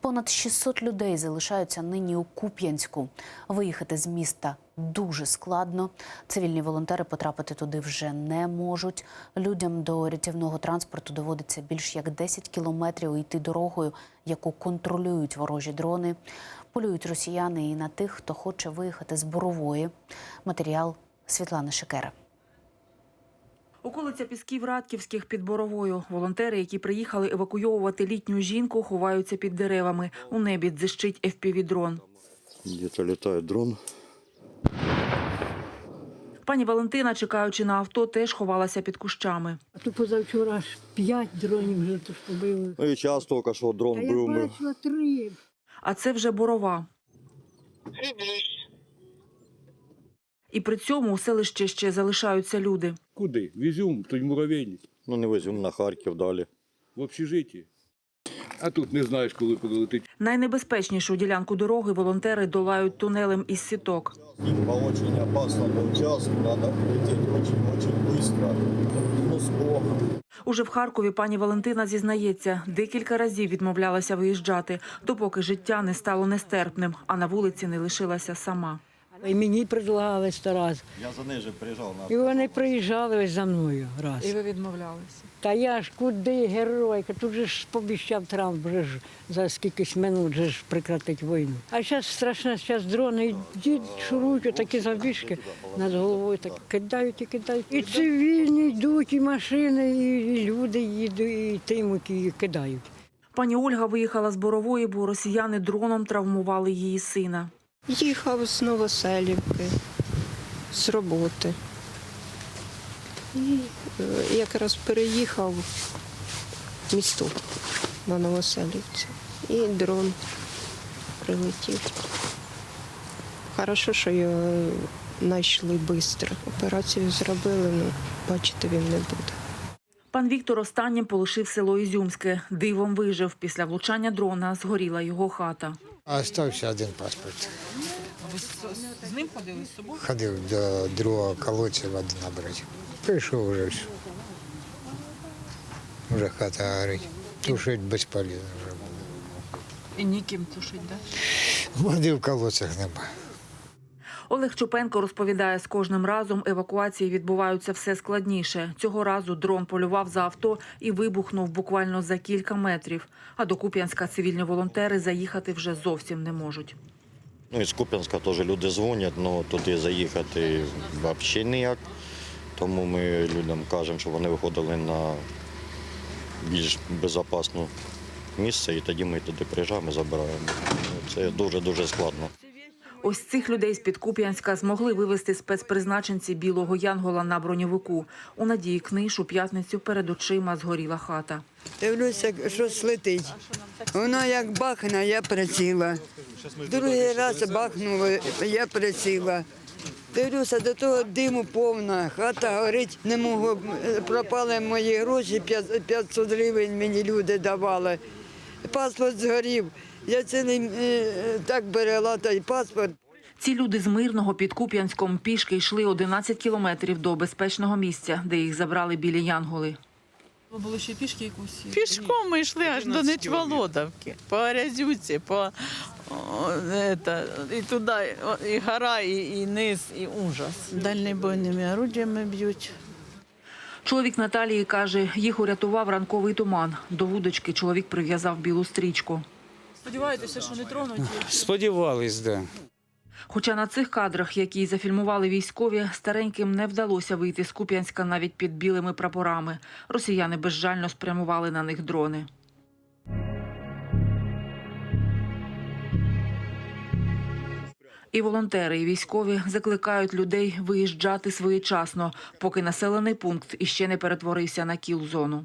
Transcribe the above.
Понад 600 людей залишаються нині у Куп'янську. Виїхати з міста дуже складно. Цивільні волонтери потрапити туди вже не можуть. Людям до рятівного транспорту доводиться більш як 10 кілометрів йти дорогою, яку контролюють ворожі дрони. Полюють росіяни і на тих, хто хоче виїхати з борової. Матеріал Світлани Шекера. Околиця Пісків Радківських під Боровою. Волонтери, які приїхали евакуйовувати літню жінку, ховаються під деревами. У небі дзищить FPV-дрон. Где-то летает дрон. Пані Валентина, чекаючи на авто, теж ховалася під кущами. А то позавчора аж п'ять дронів вже то ж побили. Ну і час тільки що А дрон я був. Ми... бачила три. А це вже Борова. І при цьому у селищі ще залишаються люди. Куди? В Ізюм, той муравейник, Ну не веземо на Харків далі. в общежитті. А тут не знаєш, коли прилетить. Найнебезпечнішу ділянку дороги волонтери долають тунелем із сіток. По очень опасному участку надо лететь очень-очень быстро. Ну, с Богом. Уже в Харкові пані Валентина зізнається, декілька разів відмовлялася виїжджати, допоки життя не стало нестерпним, а на вулиці не лишилася сама. І мені предлагали сто раз. Я за нею же приїжджав на І вони приїжджали ось за мною раз. І ви відмовлялися? Та я ж куди, геройка, тут же ж пообіщав Трамп вже ж за скількись минут же ж прекратить війну. А зараз страшно, зараз дрони йдуть, шурують, отакі завбіжки над головою, так кидають і кидають. І цивільні йдуть, і машини, і люди їдуть, і тимуть, і кидають. Пані Ольга виїхала з Борової, бо росіяни дроном травмували її сина. Їхав з Новоселівки, з роботи. І е, якраз переїхав в місто на Новоселівці. І дрон прилетів. Хорошо, що його знайшли швидко. Операцію зробили, ну, бачити він не буде. Пан Віктор останнім полишив село Ізюмське. Дивом вижив. Після влучання дрона згоріла його хата. А Остався один паспорт. Ви з ним ходили з собою? Ходив до другого колодця води набрати. Прийшов вже все. Вже хата горить. Тушить безполезно вже було. І ніким тушить, да? Води в колодцях нема. Олег Чупенко розповідає, з кожним разом евакуації відбуваються все складніше. Цього разу дрон полював за авто і вибухнув буквально за кілька метрів. А до Куп'янська цивільні волонтери заїхати вже зовсім не можуть. Ну і з Куп'янська теж люди дзвонять, але туди заїхати взагалі ніяк. Тому ми людям кажемо, щоб вони виходили на більш безпечне місце, і тоді ми туди приїжджаємо забираємо. Ну, Це дуже-дуже складно. Ось цих людей з-під Куп'янська змогли вивезти спецпризначенці білого янгола на броньовику. У надії книж у п'ятницю перед очима згоріла хата. Дивлюся, щось летить. Воно як бахне, я приціла. Другий раз бахнуло, я приціла. Дивлюся, до того диму повна, хата горить, не можу, пропали мої гроші, п'ят- 500 гривень мені люди давали. Паспорт згорів. Я цілий е, так берегла той паспорт. Ці люди з мирного під Куп'янськом пішки йшли 11 кілометрів до безпечного місця, де їх забрали білі янголи. Пішком ми йшли аж до Нечволодовки, по Арязюці, по о, это, і туди, і гора, і, і низ, і ужас. Дальнобойними орудіями б'ють. Чоловік Наталії каже, їх урятував ранковий туман. До вудочки чоловік прив'язав білу стрічку. Сподівались, да. Хоча на цих кадрах, які зафільмували військові, стареньким не вдалося вийти з Куп'янська навіть під білими прапорами. Росіяни безжально спрямували на них дрони. І волонтери, і військові закликають людей виїжджати своєчасно, поки населений пункт іще не перетворився на кіл-зону.